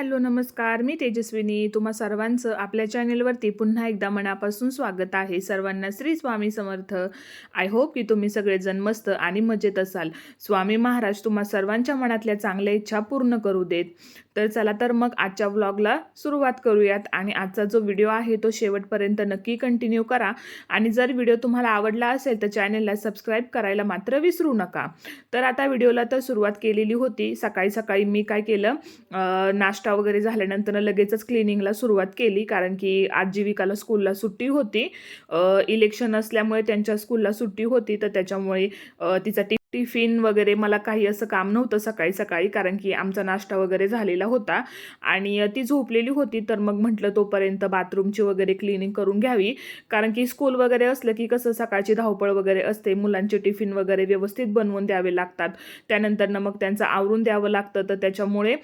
Hello नमस्कार. मी तेजस्विनी. तुम्हा सर्वांचं आपल्या चॅनेलवरती पुन्हा एकदा मनापासून स्वागत आहे. सर्वांना श्री स्वामी समर्थ. आय होप की तुम्ही सगळेजण मस्त आणि मजेत असाल. स्वामी महाराज तुम्हा सर्वांच्या मनातल्या चांगल्या इच्छा पूर्ण करू देत. तर चला तर मग आजच्या व्लॉगला सुरुवात करूयात आणि आजचा जो व्हिडिओ आहे तो शेवटपर्यंत नक्की कंटिन्यू करा. आणि जर व्हिडिओ तुम्हाला आवडला असेल तर चॅनलला सबस्क्राईब करायला मात्र विसरू नका. तर आता व्हिडिओला तर सुरुवात केलेली होती. सकाळी सकाळी मी काय केलं? नाश्ता नाश्ता वगैरे झाल्यानंतर लगेचच क्लिनिंगला सुरुवात केली. कारण की आजीविकाला स्कूलला सुट्टी होती. इलेक्शन असल्यामुळे त्यांच्या स्कूलला सुट्टी होती. तर त्याच्यामुळे तिचा टी टिफिन वगैरे मला काही असं काम नव्हतं सकाळी सकाळी कारण की आमचा नाश्ता वगैरे झालेला होता. आणि ती झोपलेली होती तर मग म्हटलं तोपर्यंत बाथरूमची वगैरे क्लिनिंग करून घ्यावी. कारण की स्कूल वगैरे असलं की कसं सकाळची धावपळ वगैरे असते मुलांचे टिफिन वगैरे व्यवस्थित बनवून द्यावे लागतात. त्यानंतर मग त्यांचं आवरून द्यावं लागतं. तर त्याच्यामुळे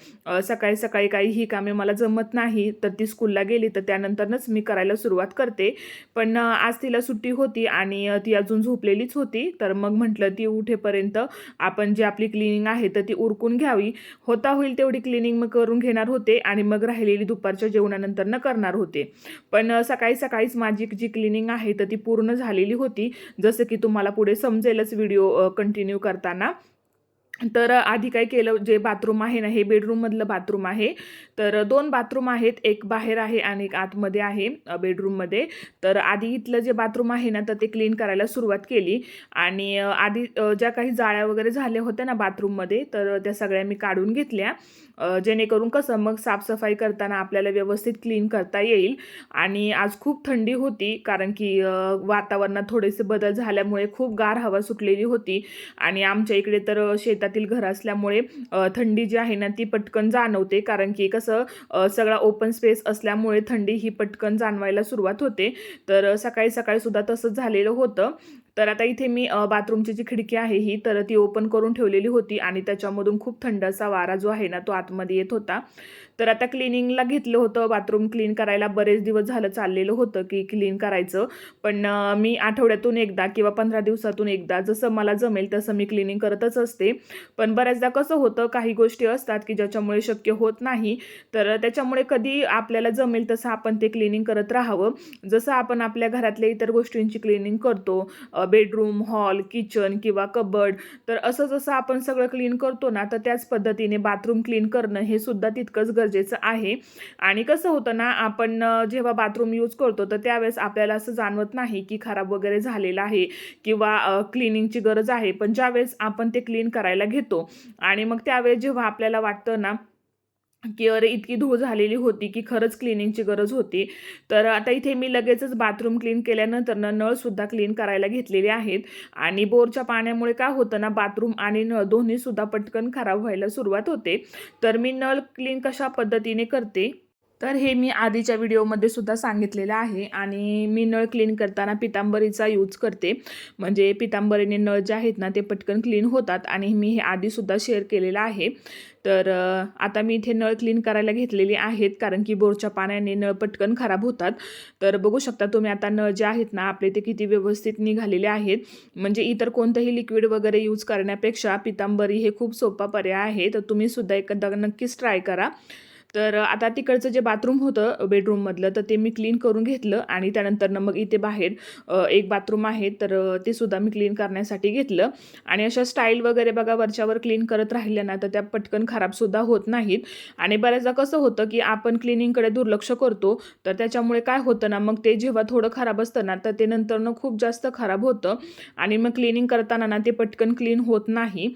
सकाळी सकाळी काही ही कामे मला जमत नाही. तर ती स्कूलला गेली तर त्यानंतरच मी करायला सुरुवात करते. पण आज तिला सुट्टी होती आणि ती अजून झोपलेलीच होती. तर मग म्हटलं ती उठेपर्यंत आपण जी आपली क्लिनिंग आहे तर ती उरकून घ्यावी. होता होईल तेवढी क्लिनिंग मग करून घेणार होते आणि मग राहिलेली दुपारच्या जेवणानंतर न करणार होते. पण सकाळी सकाळीच माझी जी क्लिनिंग आहे तर ती पूर्ण झालेली होती. जसं की तुम्हाला पुढे समजेलच व्हिडिओ कंटिन्यू करताना. तर आधी काय केलं जे बाथरूम आहे ना हे बेडरूममधलं बाथरूम आहे. तर दोन बाथरूम आहेत एक बाहेर आहे आणि एक आतमध्ये आहे बेडरूममध्ये तर आधी इथलं जे बाथरूम आहे ना तर ते क्लीन करायला सुरुवात केली. आणि आधी ज्या काही जाळ्या वगैरे झाल्या होत्या ना बाथरूममध्ये तर त्या सगळ्या मी काढून घेतल्या. जेणेकरून कसं मग साफसफाई करताना आपल्याला व्यवस्थित क्लीन करता येईल. आणि आज खूप थंडी होती कारण की वातावरणात थोडेसे बदल झाल्यामुळे खूप गार हवा सुटलेली होती. आणि आमच्या इकडे तर शेतातील घर असल्यामुळे थंडी जी आहे ना ती पटकन जाणवते. कारण की कसं सगळा ओपन स्पेस असल्यामुळे थंडी ही पटकन जाणवायला सुरुवात होते. तर सकाळी सकाळी सुद्धा तसंच झालेलं होतं. तर आता इथे मी बाथरूमची जी खिडकी आहे ही तर ती ओपन करून ठेवलेली होती आणि त्याच्यामधून खूप थंड असा वारा जो आहे ना तो आतमध्ये येत होता. तर आता क्लिनिंगला घेतलं होतं. बाथरूम क्लीन करायला बरेच दिवस झालं चाललेलं होतं की क्लीन करायचं. पण मी आठवड्यातून एकदा किंवा पंधरा दिवसातून एकदा जसं मला जमेल तसं मी क्लिनिंग करतच असते. पण बऱ्याचदा कसं होतं काही गोष्टी असतात की ज्याच्यामुळे शक्य होत नाही. तर त्याच्यामुळे कधी आपल्याला जमेल तसं आपण ते क्लिनिंग करत राहावं. जसं आपण आपल्या घरातल्या इतर गोष्टींची क्लिनिंग करतो बेडरूम हॉल किचन किंवा कबड तर असं जसं आपण सगळं क्लीन करतो ना तर त्याच पद्धतीने बाथरूम क्लीन करणं हे सुद्धा तितकंच गरजेचं गरजेचं आहे. आणि कसं होतं ना आपण जेव्हा बाथरूम यूज करतो तर त्यावेळेस आपल्याला असं जाणवत नाही की खराब वगैरे झालेलं आहे किंवा क्लिनिंगची गरज आहे. पण ज्यावेळेस आपण ते क्लीन करायला घेतो आणि मग त्यावेळेस जेव्हा आपल्याला वाटतं ना की अरे इतकी धूळ झालेली होती की खरंच क्लिनिंगची गरज होती. तर आता इथे मी लगेचच बाथरूम क्लीन केल्यानंतर ना नळसुद्धा क्लीन करायला घेतलेले आहेत. आणि बोरच्या पाण्यामुळे काय होतं ना बाथरूम आणि नळ दोन्हीसुद्धा पटकन खराब व्हायला सुरुवात होते. तर मी नळ क्लीन कशा पद्धतीने करते? तर हे मी आधीच्या व्हिडिओमध्ये सुद्धा सांगितलेलं आहे आणि मी नळ क्लीन करताना पितांबरीचा यूज करते. म्हणजे पितांबरीने नळ जे आहेत ना ते पटकन क्लीन होतात आणि मी हे आधीसुद्धा शेअर केलेलं आहे. तर आता मी इथे नळ क्लीन करायला घेतलेले आहेत कारण की बोरच्या पाण्याने नळ पटकन खराब होतात. तर बघू शकता तुम्ही आता नळ जे आहेत ना आपले ते किती व्यवस्थित निघालेले आहेत. म्हणजे इतर कोणतंही लिक्विड वगैरे यूज करण्यापेक्षा पितांबरी हे खूप सोपा पर्याय आहे. तर तुम्हीसुद्धा एकदा नक्कीच ट्राय करा. तर आता तिकडचं जे बाथरूम होतं बेडरूममधलं तर ते मी क्लीन करून घेतलं आणि त्यानंतर मग इथे बाहेर एक बाथरूम आहे तर ते सुद्धा मी क्लीन करण्यासाठी घेतलं. आणि अशा स्टाईल वगैरे बघा वरच्यावर क्लीन करत राहिल्या ना तर त्या पटकन खराबसुद्धा होत नाहीत. आणि बऱ्याचदा कसं होतं की आपण क्लिनिंगकडे दुर्लक्ष करतो तर त्याच्यामुळे काय होतं ना मग ते जेव्हा थोडं खराब असतं ना तर ते नंतरनं खूप जास्त खराब होतं. आणि मग क्लिनिंग करताना ना ते पटकन क्लीन होत नाही.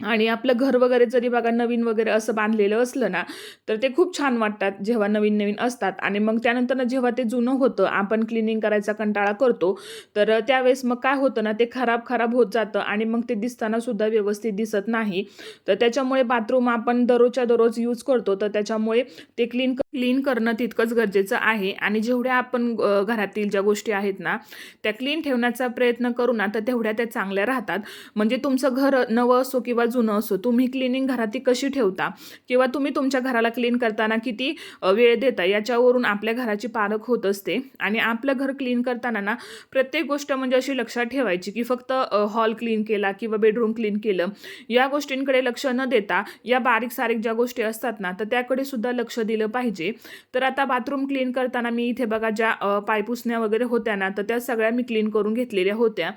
आणि आपलं घर वगैरे जरी बघा नवीन वगैरे असं बांधलेलं असलं ना तर ते खूप छान वाटतात जेव्हा नवीन नवीन असतात. आणि मग त्यानंतर जेव्हा ते जुनं होतं आपण क्लिनिंग करायचा कंटाळा करतो तर त्यावेळेस मग काय होतं ना ते खराब खराब होत जातं आणि मग ते दिसताना सुद्धा व्यवस्थित दिसत नाही. तर त्याच्यामुळे बाथरूम आपण दररोजच्या दररोज यूज करतो तर त्याच्यामुळे ते क्लीन क्लीन करणं तितकंच गरजेचं आहे. आणि जेवढ्या आपण घरातील ज्या गोष्टी आहेत ना त्या क्लीन ठेवण्याचा प्रयत्न करू ना तर तेवढ्या त्या चांगल्या राहतात. म्हणजे तुमचं घर नवं असो किंवा किंवा जुनं असो तुम्ही क्लिनिंग घरात ती कशी ठेवता? किंवा तुम्ही तुमच्या घराला क्लीन करताना किती वेळ देता? याच्यावरून आपल्या घराची पारख होत असते. आणि आपलं घर क्लीन करताना ना प्रत्येक गोष्ट म्हणजे अशी लक्षात ठेवायची की फक्त हॉल क्लीन केला किंवा बेडरूम क्लीन केलं या गोष्टींकडे लक्ष न देता या बारीक सारीक ज्या गोष्टी असतात ना तर त्याकडे सुद्धा लक्ष दिलं पाहिजे. तर आता बाथरूम क्लीन करताना मी इथे बघा ज्या पायपुसण्या वगैरे होत्या ना तर त्या सगळ्या मी क्लीन करून घेतलेल्या होत्या.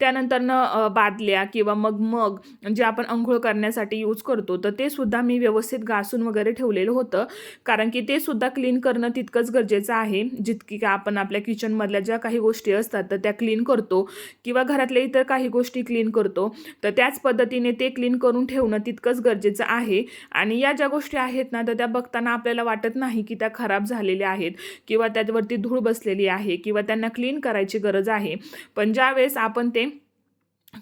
त्यानंतरनं बादल्या किंवा मग मग जे आपण अंघोळ करण्यासाठी यूज करतो. तर ते सुद्धा मी व्यवस्थित घासून वगैरे ठेवलेलं होतं. कारण की ते सुद्धा क्लीन करणं तितकंच गरजेचं आहे. जितकी का आपण आपल्या किचनमधल्या ज्या काही गोष्टी असतात तर त्या क्लीन करतो. किंवा घरातल्या इतर काही गोष्टी क्लीन करतो. तर त्याच पद्धतीने ते क्लीन करून ठेवणं तितकंच गरजेचं आहे. आणि या ज्या गोष्टी आहेत ना तर त्या बघताना आपल्याला वाटत नाही की त्या खराब झालेल्या आहेत. किंवा त्याच्यावरती धूळ बसलेली आहे. किंवा त्यांना क्लीन करायची गरज आहे. पण ज्यावेळेस आपण ते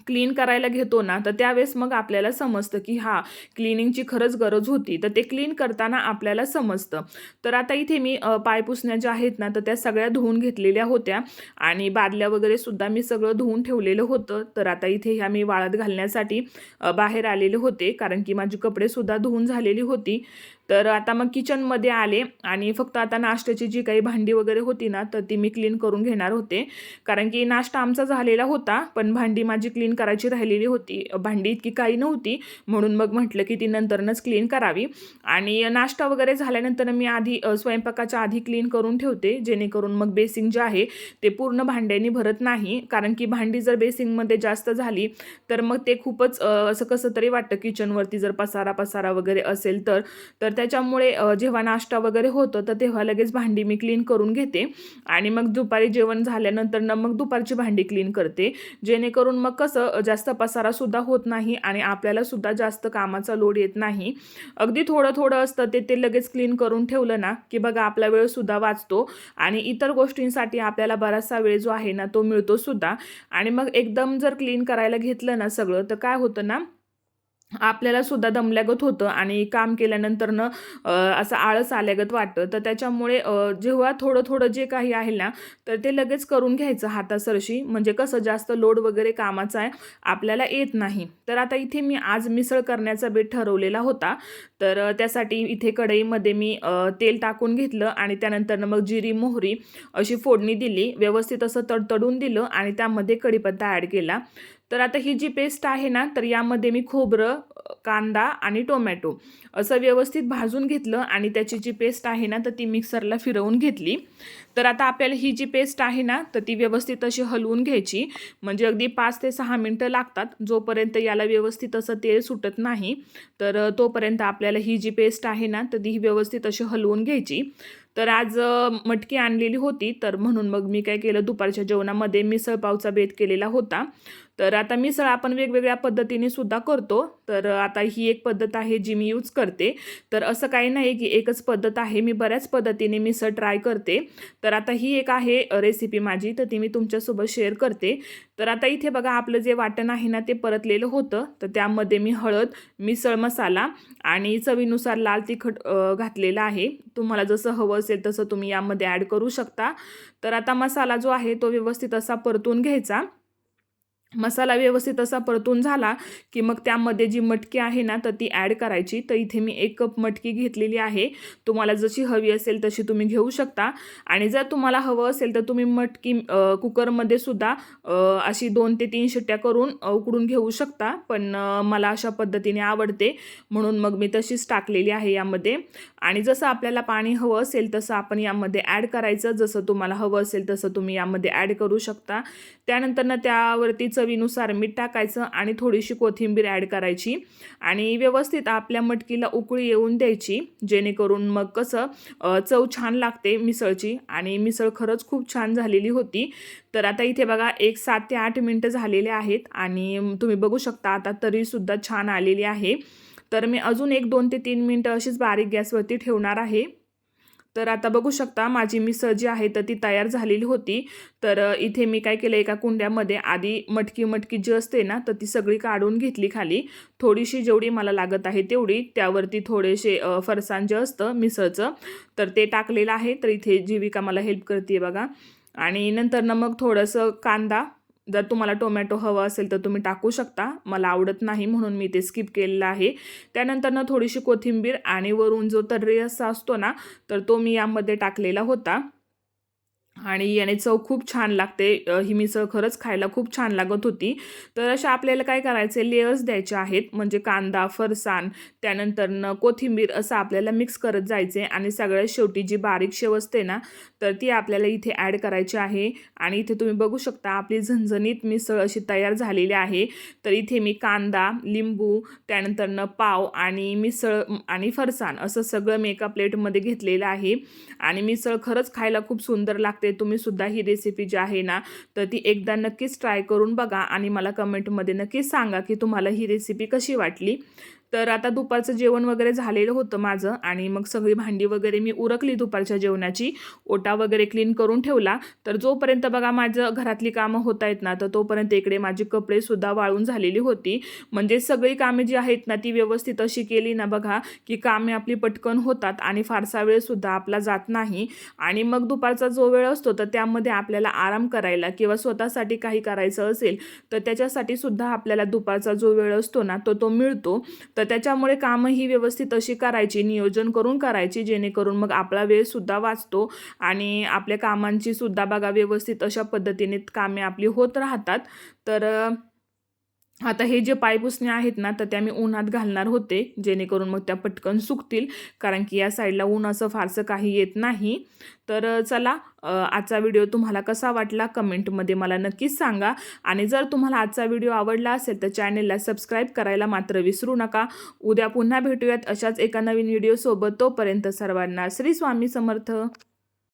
क्लीन करायला घेतो ना तर त्यावेळेस मग आपल्याला समजतं की हा क्लिनिंगची खरंच गरज होती. तर ते क्लीन करताना आपल्याला समजतं. तर आता इथे मी पायपुसण्या ज्या आहेत ना तर त्या सगळ्या धुवून घेतलेल्या होत्या. आणि बादल्या वगैरे सुद्धा मी सगळं धुवून ठेवलेलं होतं. तर आता इथे ह्या मी वाळत घालण्यासाठी बाहेर आलेले होते. कारण की माझी कपडेसुद्धा धुवून झालेली होती. तर आता मग किचनमध्ये आले आणि फक्त आता नाश्त्याची जी काही भांडी वगैरे होती ना तर ती मी क्लीन करून घेणार होते. कारण की नाश्ता आमचा झालेला होता पण भांडी माझी क्लीन करायची राहिलेली होती. भांडी इतकी काही नव्हती म्हणून मग म्हटलं की ती नंतरनच क्लीन करावी. आणि नाश्ता वगैरे झाल्यानंतर मी आधी स्वयंपाकाच्या आधी क्लीन करून ठेवते जेणेकरून मग बेसिंग जे आहे ते पूर्ण भांड्यानी भरत नाही. कारण की भांडी जर बेसिंगमध्ये जास्त झाली तर मग ते खूपच असं कसं तरी वाटतं किचनवरती जर पसारा पसारा वगैरे असेल तर. तर त्याच्यामुळे जेव्हा नाश्ता वगैरे होतं तर तेव्हा लगेच भांडी मी क्लीन करून घेते. आणि मग दुपारी जेवण झाल्यानंतर ना मग दुपारची भांडी क्लीन करते. जेणेकरून मग कसं जास्त पसारासुद्धा होत नाही आणि आपल्याला सुद्धा जास्त कामाचा लोड येत नाही. अगदी थोडं थोडं असतं ते ते लगेच क्लीन करून ठेवलं ना की बघा आपला वेळसुद्धा वाचतो. आणि इतर गोष्टींसाठी आपल्याला बराचसा वेळ जो आहे ना तो मिळतो सुद्धा. आणि मग एकदम जर क्लीन करायला घेतलं ना सगळं तर काय होतं ना आपल्याला सुद्धा दमल्यागत होतं आणि काम केल्यानंतरनं असं आळस आल्यागत वाटतं. तर त्याच्यामुळे जेव्हा थोडं थोडं जे काही आहे ना तर ते लगेच करून घ्यायचं हातासरशी. म्हणजे कसं जास्त लोड वगैरे कामाचा आहे आपल्याला येत नाही. तर आता इथे मी आज मिसळ करण्याचा बेट ठरवलेला होता. तर त्यासाठी इथे कढईमध्ये मी तेल टाकून घेतलं आणि त्यानंतरनं मग जिरी मोहरी अशी फोडणी दिली. व्यवस्थित असं तडतडून दिलं आणि त्यामध्ये कढीपत्ता ॲड केला. तर आता ही जी पेस्ट आहे ना तर यामध्ये मी खोबरं कांदा आणि टोमॅटो असं व्यवस्थित भाजून घेतलं आणि त्याची जी पेस्ट आहे ना तर ती मिक्सरला फिरवून घेतली. तर आता आपल्याला ही जी पेस्ट आहे ना तर ती व्यवस्थित अशी हलवून घ्यायची. म्हणजे अगदी पाच ते सहा मिनटं लागतात जोपर्यंत याला व्यवस्थित असं तेल सुटत नाही. तर तोपर्यंत आपल्याला ही जी पेस्ट आहे ना तर ती ही व्यवस्थित अशी हलवून घ्यायची. तर आज मटकी आणलेली होती तर म्हणून मग मी काय केलं दुपारच्या जेवणामध्ये मिसळपावचा बेत केलेला होता. तर आता मिसळ आपण वेगवेगळ्या पद्धतीने सुद्धा करतो. तर आता ही एक पद्धत आहे जी मी यूज करते. तर असं काही नाही की एकच पद्धत आहे. मी बऱ्याच पद्धतीने मिसळ ट्राय करते. तर आता ही एक आहे रेसिपी माझी तर ती मी तुमच्यासोबत शेअर करते. तर आता इथे बघा आपलं जे वाटण आहे ना ते परतलेलं होतं. तर त्यामध्ये मी हळद मिसळ मसाला आणि चवीनुसार लाल तिखट घातलेलं आहे. तुम्हाला जसं हवं असेल तसं तुम्ही यामध्ये ॲड करू शकता. तर आता मसाला जो आहे तो व्यवस्थित असा परतून घ्यायचा. मसाला व्यवस्थित असा परतून झाला की मग त्यामध्ये जी मटकी आहे ना तर ती ॲड करायची. तर इथे मी एक कप मटकी घेतलेली आहे. तुम्हाला जशी हवी असेल तशी तुम्ही घेऊ शकता. आणि जर तुम्हाला हवं असेल तर तुम्ही मटकी कुकरमध्ये सुद्धा अशी दोन ते तीन शिट्ट्या करून उकडून घेऊ शकता. पण मला अशा पद्धतीने आवडते. म्हणून मग मी तशीच टाकलेली आहे यामध्ये. आणि जसं आपल्याला पाणी हवं असेल तसं आपण यामध्ये ॲड करायचं. जसं तुम्हाला हवं असेल तसं तुम्ही यामध्ये ॲड करू शकता. त्यानंतरनं त्यावरती चवीनुसार मीठ टाकायचं आणि थोडीशी कोथिंबीर ॲड करायची. आणि व्यवस्थित आपल्या मटकीला उकळी येऊन द्यायची. जेणेकरून मग कसं चव छान लागते मिसळची. आणि मिसळ खरंच खूप छान झालेली होती. तर आता इथे बघा एक सात ते आठ मिनटं झालेले आहेत. आणि तुम्ही बघू शकता आता तरीसुद्धा छान आलेली आहे. तर मी अजून एक दोन ते तीन मिनटं अशीच बारीक गॅसवरती ठेवणार आहे. तर आता बघू शकता माझी मिसळ जी आहे तर ती तयार झालेली होती. तर इथे मी काय केलं एका कुंड्यामध्ये आधी मटकी मटकी जी असते ना तर ती सगळी काढून घेतली खाली. थोडीशी जेवढी मला लागत आहे तेवढी. त्यावरती थोडेसे फरसाण जे असतं मिसळचं तर ते टाकलेलं आहे. तर इथे जीविका मला हेल्प करते बघा. आणि नंतर ना मग थोडंसं कांदा जर तुम्हाला टोमॅटो हवं असेल तर तुम्ही टाकू शकता. मला आवडत नाही म्हणून मी ते स्किप केलेलं आहे. त्यानंतर ना थोडीशी कोथिंबीर आणि वरून जो तर्री असा असतो ना तर तो मी यामध्ये टाकलेला होता. आणि याने चव खूप छान लागते. ही मिसळ खरंच खायला खूप छान लागत होती. तर अशा आपल्याला काय करायचे लेयर्स द्यायचे आहेत. म्हणजे कांदा फरसाण त्यानंतर न कोथिंबीर असं आपल्याला मिक्स करत जायचे. आणि सगळ्यात शेवटी जी बारीक शेव असते ना तर ती आपल्याला इथे ॲड करायची आहे. आणि इथे तुम्ही बघू शकता आपली झणझणीत मिसळ अशी तयार झालेली आहे. तर इथे मी कांदा लिंबू त्यानंतर न पाव आणि मिसळ आणि फरसाण असं सगळं मी एका प्लेटमध्ये घेतलेलं आहे. आणि मिसळ खरंच खायला खूप सुंदर लागते. तुम्ही सुद्धा ही रेसिपी जी आहे ना तर ती एकदा नक्कीच ट्राय करून बघा आणि मला कमेंटमध्ये नक्कीच सांगा की तुम्हाला ही रेसिपी कशी वाटली. तर आता दुपारचं जेवण वगैरे झालेलं होतं माझं आणि मग सगळी भांडी वगैरे मी उरकली दुपारच्या जेवणाची. ओटा वगैरे क्लीन करून ठेवला. तर जोपर्यंत बघा माझं घरातली कामं होत आहेत ना तर तोपर्यंत इकडे माझी कपडेसुद्धा वाळून झालेली होती. म्हणजे सगळी कामे जी आहेत ना ती व्यवस्थित अशी केली ना बघा की कामे आपली पटकन होतात आणि फारसा वेळसुद्धा आपला जात नाही. आणि मग दुपारचा जो वेळ असतो तर त्यामध्ये आपल्याला आराम करायला किंवा स्वतःसाठी काही करायचं असेल तर त्याच्यासाठी सुद्धा आपल्याला दुपारचा जो वेळ असतो ना तो तो मिळतो. तर तर त्याच्यामुळे कामंही व्यवस्थित अशी करायची नियोजन करून करायची जेणेकरून मग आपला वेळसुद्धा वाचतो आणि आपल्या कामांची सुद्धा बघा व्यवस्थित अशा पद्धतीने कामे आपली होत राहतात. तर आता हे जे पायपुसणे आहेत ना तर त्या मी उन्हात घालणार होते जेणेकरून मग त्या पटकन सुकतील. कारण की या साईडला ऊन असं फारसं काही येत नाही. तर चला आजचा व्हिडिओ तुम्हाला कसा वाटला कमेंटमध्ये मला नक्कीच सांगा. आणि जर तुम्हाला आजचा व्हिडिओ आवडला असेल तर चॅनेलला सबस्क्राईब करायला मात्र विसरू नका. उद्या पुन्हा भेटूयात अशाच एका नवीन व्हिडिओसोबत. तोपर्यंत सर्वांना श्री स्वामी समर्थ.